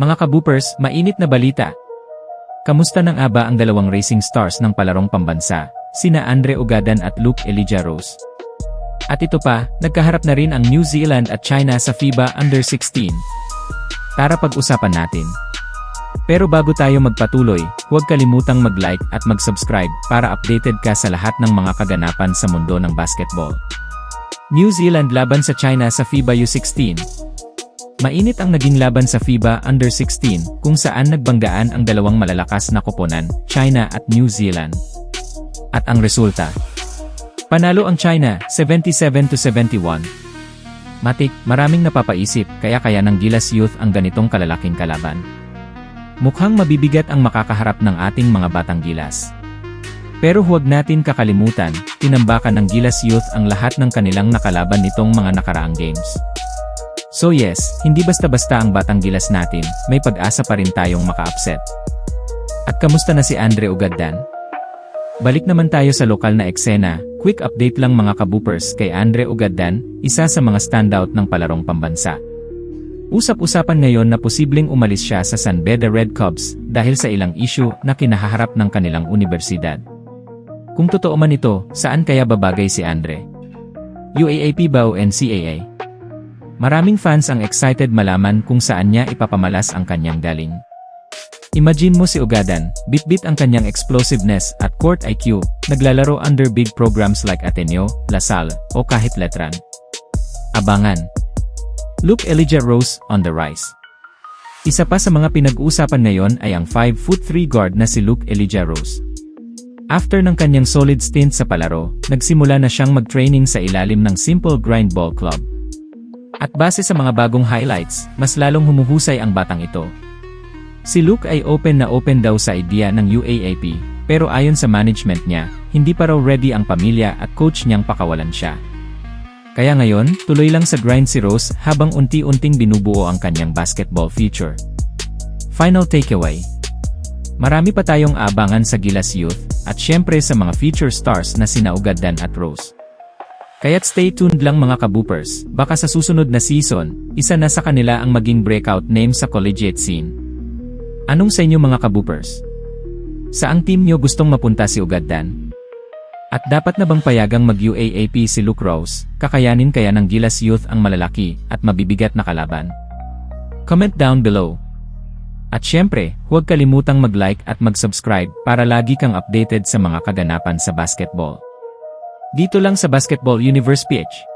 Mga kaboopers, mainit na balita. Kamusta nang aba ang dalawang racing stars ng palarong pambansa, sina Andre Ugadan at Luke Elijah Rose? At ito pa, nagkaharap na rin ang New Zealand at China sa FIBA Under-16. Tara pag-usapan natin. Pero bago tayo magpatuloy, huwag kalimutang mag-like at mag-subscribe para updated ka sa lahat ng mga kaganapan sa mundo ng basketball. New Zealand laban sa China sa FIBA U16. Mainit ang naging laban sa FIBA Under-16 kung saan nagbanggaan ang dalawang malalakas na koponan, China at New Zealand. At ang resulta, Panalo ang China, 77 to 71. Matik, maraming napapaisip kaya kaya ng Gilas Youth ang ganitong kalalaking kalaban. Mukhang mabibigat ang makakaharap ng ating mga batang Gilas. Pero huwag natin kakalimutan, tinambakan ng Gilas Youth ang lahat ng kanilang nakalaban nitong mga nakaraang games. So yes, hindi basta-basta ang batang Gilas natin, may pag-asa pa rin tayong maka-upset. At kamusta na si Andre Ugaddan? Balik naman tayo sa lokal na eksena, quick update lang mga kaboopers kay Andre Ugaddan, isa sa mga standout ng palarong pambansa. Usap-usapan ngayon na posibleng umalis siya sa San Beda Red Cubs dahil sa ilang issue na kinahaharap ng kanilang universidad. Kung totoo man ito, saan kaya babagay si Andre? UAAP ba o NCAA? Maraming fans ang excited malaman kung saan niya ipapamalas ang kanyang galing. Imagine mo si Ugadan, bit-bit ang kanyang explosiveness at court IQ, naglalaro under big programs like Ateneo, La Salle, o kahit Letran. Abangan. Luke Elijah Rose on the rise. Isa pa sa mga pinag-uusapan ngayon ay ang 5'3 guard na si Luke Elijah Rose. After ng kanyang solid stint sa palaro, nagsimula na siyang mag-training sa ilalim ng Simple Grind Ball Club. At base sa mga bagong highlights, mas lalong humuhusay ang batang ito. Si Luke ay open na open daw sa idea ng UAAP, pero ayon sa management niya, hindi pa raw ready ang pamilya at coach niyang pakawalan siya. Kaya ngayon, tuloy lang sa grind si Rose habang unti-unting binubuo ang kanyang basketball future. Final takeaway. Marami pa tayong abangan sa Gilas Youth, at syempre sa mga future stars na sina Ugaddan at Rose. Kaya't stay tuned lang mga kaboopers, baka sa susunod na season, isa na sa kanila ang maging breakout name sa collegiate scene. Anong sa inyo mga kaboopers? Saang team nyo gustong mapunta si Ugaddan? At dapat na bang payagang mag-UAAP si Luke Rose, kakayanin kaya ng Gilas Youth ang malalaki at mabibigat na kalaban? Comment down below. At syempre, huwag kalimutang mag-like at mag-subscribe para lagi kang updated sa mga kaganapan sa basketball. Dito lang sa Basketball Universe PH.